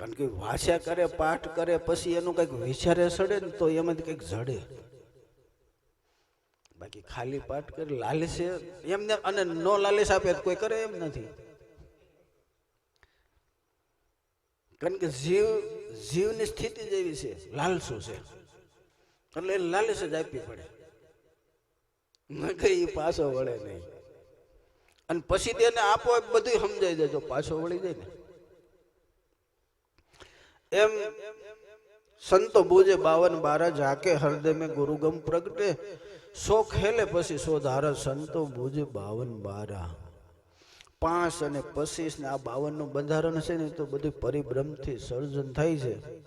કારણ કે વાસ્યા કરે, પાઠ કરે, પછી એનું કંઈક વિચારે સડે ને તો એમાંથી કંઈક જડે. બાકી ખાલી પાઠ કરે લાલસે એમને અને નો લાલિશ આપે કોઈ કરે એમ નથી. કારણ કે જીવ, જીવની સ્થિતિ જેવી છે લાલસુ છે. એટલે લાલચ જ આપવી પડે. કઈ પાછો વળે નહીં. અને પછી તેને આપો બધું સમજાઈ જાય. જો પાછો વળી જાય ને એમ સંતો બોજે બાવન બાર જાકે હૃદય મેં ગુરુગમ પ્રગટે. સો ખેલે પછી સો ધારા સંતો બોજે બાવન બારા. પાંચ અને પચીસ ને આ બાવનનું બંધારણ છે ને તો બધું પરિભ્રમથી સર્જન થાય છે.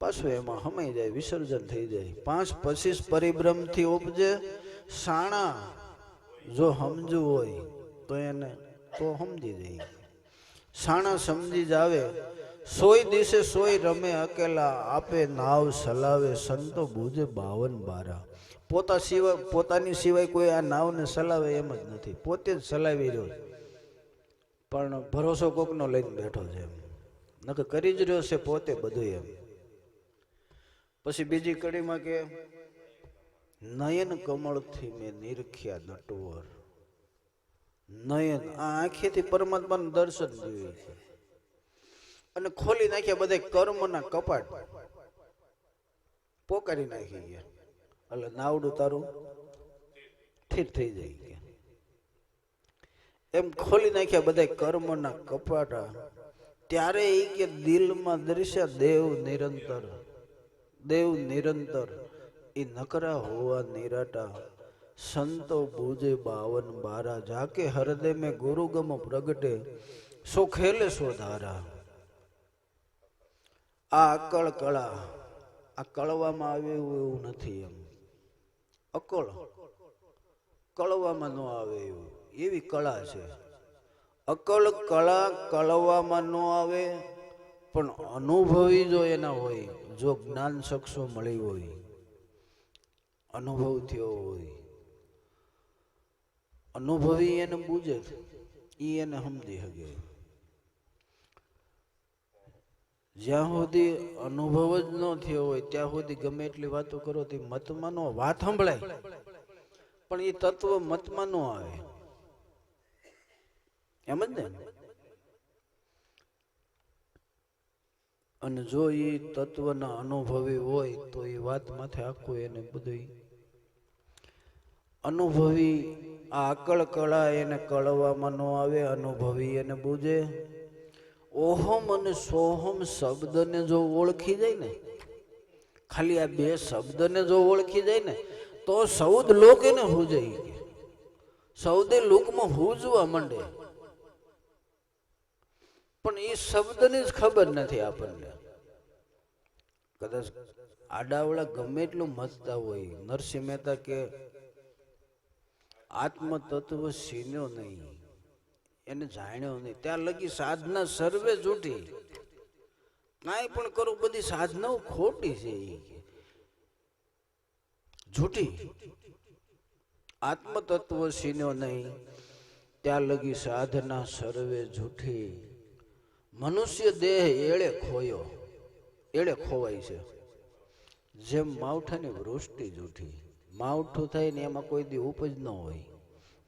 પાછું એમાં હમાઈ જાય, વિસર્જન થઈ જાય. પાંચ, પચીસ પરિભ્રમથી ઉપજે. સાણા જો સમજવું હોય તો એને તો સમજી જાય. સાણા સમજી જાવે સોય દિવસે સોય રમે, અકેલા આપે નાવ સલાવે, સંતો બુજે બાવન બારા. પોતા સિવાય, પોતાની સિવાય કોઈ આ નાવને સલાવે એમ જ નથી. પોતે જ સલાવી રહ્યો. પણ ભરોસો કોકનો લઈને બેઠો છે એમ. નકર કરી જ રહ્યો છે પોતે બધું એમ. પછી બીજી કડીમાં કે, નયન કમળથી મેં નિરખ્યા નટવર. નયન. આ આંખેથી પરમાત્માનું દર્શન જોયું છે. અને ખોલી નાખ્યા બધા કર્મના કપાટ. પોકારી નાખી ગયા. એટલે નાવડું તારું સ્થિર થઈ જાય ગયા એમ ખોલી નાખ્યા બધા કર્મના કપાટા. ત્યારે એ કે દિલમાં દ્રશ્ય દેવ નિરંતર. દેવ નિરંતર. એ નકરા હોવા નિરાટા. સંતો ભુજે બાવન બારા. જાકે હૃદય મેં ગુરુગમ પ્રગટે. સો ખેલે સો ધારા. આ અકળ કળા, આ કળવામાં આવે એવું એવું નથી એમ. અકળ, કળવામાં ન આવે એવું. એવી કળા છે. અકળ કળા કળવામાં ન આવે, પણ અનુભવી જો એના હોય, જો જ્ઞાન શખ્સો મળી હોય, અનુભવ થયો હોય. અનુભવી એને બુજે એ એને સમજી શકે. જ્યાં સુધી અનુભવ જ ન થયો હોય, ત્યાં સુધી ગમે એટલી વાતો કરો તે મતમાં નો વાત સંભળાય. પણ એ તત્વ મતમાં નો આવે. એમ જ ને? અને જો એ તત્વના અનુભવી હોય, તો એ વાત માથે આખું એને બધું અનુભવી આ અકળ કળા એને કળવામાં ન આવે, અનુભવી એને બુજે. ઓહમ અને સોહમ શબ્દને જો ઓળખી જાય ને, ખાલી આ બે શબ્દને જો ઓળખી જાય ને, તો સૌદ લોક એને હુજાઈ સૌદે લોકમાં હુજવા માંડે. પણ એ શબ્દની જ ખબર નથી આપણને. કદાચ આડાવડા ગમે એટલું મતતા હોય, નરસિંહ મહેતા કે, આત્મતત્વ સીન્યો નહીં. એને જાણ્યો નહીં. ત્યાં લગી સાધના સર્વે જૂઠી કાંઈ પણ કરું, બધી સાધનાઓ ખોટી છે કે. જૂઠી. આત્મતત્વ સીન્યો નહીં. ત્યાં લગી સાધના સર્વે જૂઠી મનુષ્ય દેહ એળે ખોયો. એળે ખોવાય છે. જેમ માવઠાની વૃષ્ટિ જૂઠી માવઠું થાય ને એમાં કોઈ દી ઉપજ ન હોય.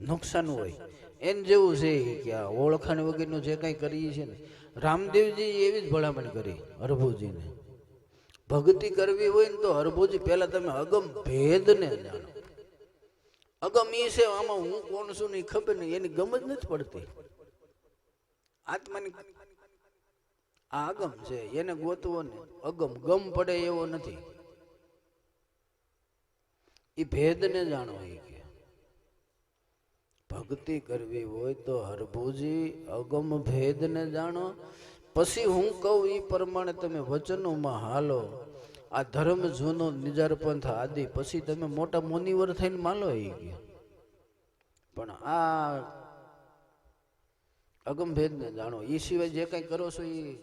નુકસાન હોય. એને જેવું છે કે આ ઓળખાણ વગરનું જે કંઈ કરીએ છીએ ને, રામદેવજી એવી જ ભલામણ કરી હરભુજીને. ભક્તિ કરવી હોય ને તો હરભુજી પહેલા તમે અગમ ભેદને જાણો. અગમ એ છે, આમાં હું કોણ છું ને ખબર નહીં, એની ગમ નથી પડતી. આત્માની આ અગમ છે, એને ગોતવો ને અગમ ગમ પડે એવો નથી. એ ભેદને જાણો એ કે. ભક્તિ કરવી હોય તો હરભુજી અગમ ભેદને જાણો. પછી હું કહું એ પ્રમાણે તમે વચનોમાં હાલો. આ ધર્મ જૂનો નિજારપંથ આદિ, પછી તમે મોટા મુનિવર થઈને માલો એ ગયા. પણ આ અગમ ભેદને જાણો. એ સિવાય જે કંઈ કરો છો એ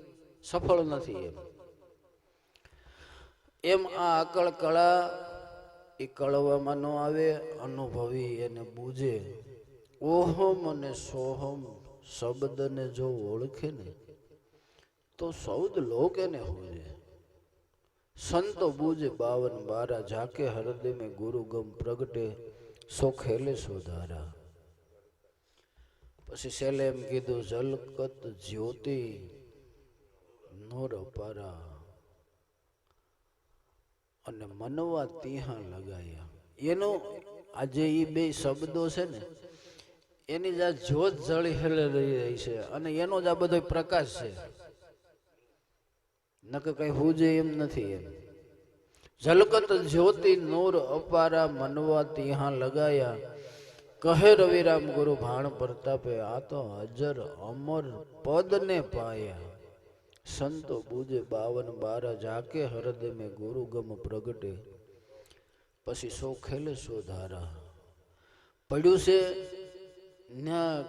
સફળ નથી એમ. એમ આ અકળ કળા એ કળવામાં ન આવે, અનુભવી એને બૂજે. ઓહમ અને સોહમ, શબ્દને જો ઓળખે ને, તો સૌદ લોક એને હોજે સંતો બુજે બાવન બારા જાકે હૃદય મેં ગુરુ ગમ પ્રગટે, સો ખેલે સોધારા પછી સેલે એમ કીધું, જલકત જ્યોતિ નોર અપારા. અને મનવા તિહા લગાયા. એનો આજે એ બે શબ્દો છે ને એની જ આ જ્યોત જળી હેલે રહી રહી છે અને એનો જ આ બધો પ્રકાશ છે. નક કઈ હુજે એમ નથી એમ. ઝલકત જ્યોતિ નૂર અપારા મનવા ત્યાં લગાયા. કહે રવિરામ, ગુરુ ભાણ પ્રતાપે આ તો હજર અમર પદ ને પાયા. સંતો બુજે બાવન બાર જાકે હૃદય મેં ગુરુ ગમ પ્રગટે. પછી સો ખેલે સો ધારા પડ્યું છે ત્યાં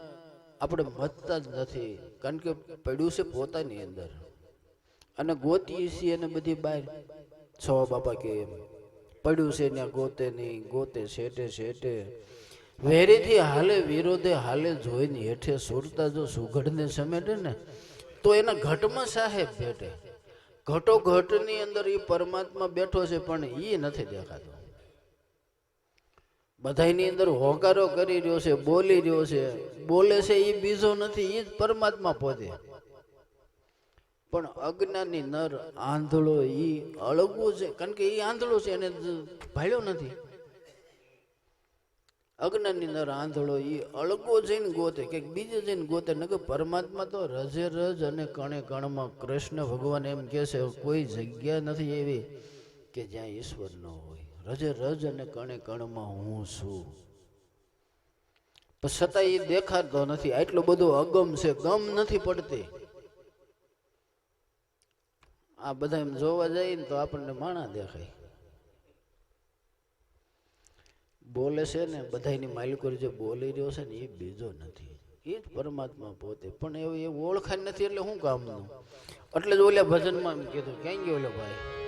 આપણે મતતા જ નથી. કારણ કે પડ્યું છે પોતાની અંદર. અને ગોતીએ છીએ અને બધી બહાર છ બાપા કે પડ્યું છે ત્યાં ગોતે નહીં, ગોતે શેઠે શેઠે વેરીથી હાલે વિરોધે હાલે જોઈને હેઠે સુરતા જો સુઘડને સમેટે ને, તો એના ઘટમાં સાહેબ ભેટે ઘટો ઘટની અંદર એ પરમાત્મા બેઠો છે પણ એ નથી દેખાતો. બધાની અંદર હોકારો કરી રહ્યો છે, બોલી રહ્યો છે. બોલે છે એ બીજો નથી એ જ પરમાત્મા પોતે. પણ અજ્ઞાની નર આંધળો ઈ અળગવો છે, કારણ કે એ આંધળો છે, એને ભાળ્યો નથી. અજ્ઞાની નર આંધળો ઈ અળગવો જઈને ગોતે કે બીજે જઈને ગોતે ન કે પરમાત્મા તો રજે રજ અને કણે કણમાં કૃષ્ણ ભગવાન એમ કહે છે, કોઈ જગ્યા નથી એવી. કે જ્યાં ઈશ્વર ન હોય. રજે રજ અને કણે કણમાં હું છું. પણ છતાં એ દેખાતો નથી. આટલો બધો અગમ છે, ગમ નથી પડતી. આ બધા એમ જોવા જઈએ ને તો આપણને માણા દેખાય. બોલે છે ને બધાની માલિકોરી જે બોલી રહ્યો છે ને, એ બીજો નથી. એ જ પરમાત્મા પોતે. પણ એ ઓળખાણ નથી એટલે શું કામનું? એટલે જ ઓલા ભજનમાં એમ કીધું, ક્યાં ગયો ભાઈ?